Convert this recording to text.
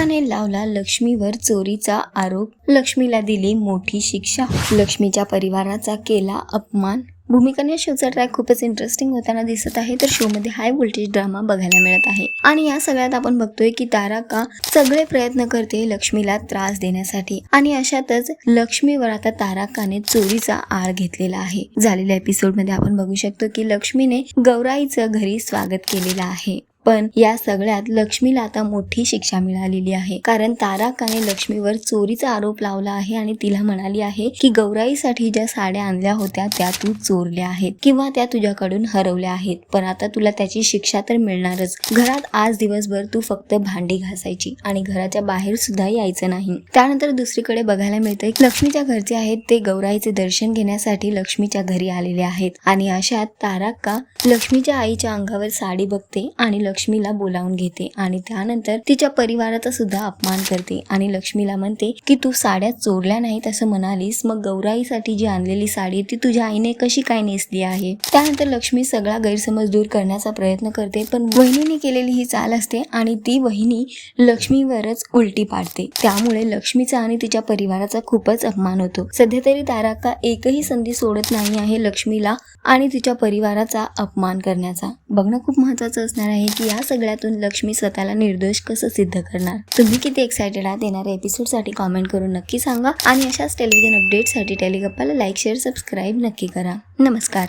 तारकाने लावला लक्ष्मीवर चोरीचा आरोप. लक्ष्मीला दिली मोठी शिक्षा. लक्ष्मीच्या परिवाराचा केला अपमान. भूमिकाने शोचा ट्रॅक खूपच इंटरेस्टिंग होताना दिसत आहे. तर शो मध्ये हाय व्होल्टेज ड्रामा बघायला मिळत आहे. आणि या सगळ्यात आपण बघतोय की ताराका सगळे प्रयत्न करते लक्ष्मीला त्रास देण्यासाठी. आणि अशातच लक्ष्मीवर आता ताराकाने चोरीचा आळ घेतलेला आहे. झालेल्या एपिसोडमध्ये आपण बघू शकतो की लक्ष्मीने गौराईचं घरी स्वागत केलेलं आहे. पण या सगळ्यात लक्ष्मीला आता मोठी शिक्षा मिळालेली आहे. कारण ताराकाने लक्ष्मीवर चोरीचा आरोप लावला आहे आणि तिला म्हणाली आहे की गौराईसाठी ज्या साड्या आणल्या होत्या त्या तू चोरल्या आहेत किंवा त्या तुझ्याकडून हरवल्या आहेत. पण आता तुला त्याची शिक्षा तर मिळणारच. घरात आज दिवसभर तू फक्त भांडी घासायची आणि घराच्या बाहेर सुद्धा यायचं नाही. त्यानंतर दुसरीकडे बघायला मिळतंय की लक्ष्मीच्या घरचे आहेत ते गौराईचे दर्शन घेण्यासाठी लक्ष्मीच्या घरी आलेले आहेत. आणि अशात ताराक्का लक्ष्मीच्या आईच्या अंगावर साडी बघते आणि लक्ष्मीला बोलावून घेते आणि त्यानंतर तिच्या परिवाराचा सुद्धा अपमान करते. आणि लक्ष्मीला म्हणते की तू साड्या चोरल्या नाहीत असं म्हणालीस. मग गौराईसाठी जी आणलेली साडी ती तुझ्या आईने कशी काय नेसली आहे? त्यानंतर लक्ष्मी सगळा गैरसमज दूर करण्याचा प्रयत्न करते पण वहिनीने केलेली ही चाल असते आणि ती वहिनी लक्ष्मीवरच उलटी पाडते. त्यामुळे लक्ष्मीचा आणि तिच्या परिवाराचा खूपच अपमान होतो. सध्या तरी तारका एकही संधी सोडत नाही आहे लक्ष्मीला आणि तिच्या परिवाराचा अपमान करण्याचा. बघणं खूप महत्त्वाचं असणार आहे की या सगळ्यातून लक्ष्मी स्वतःला निर्दोष कसं सिद्ध करणार? तुम्ही किती एक्सायटेड आहात येणाऱ्या एपिसोडसाठी कॉमेंट करून नक्की सांगा. आणि अशाच टेलिव्हिजन अपडेटसाठी टेलिगप्पाला लाईक शेअर सबस्क्राईब नक्की करा. नमस्कार.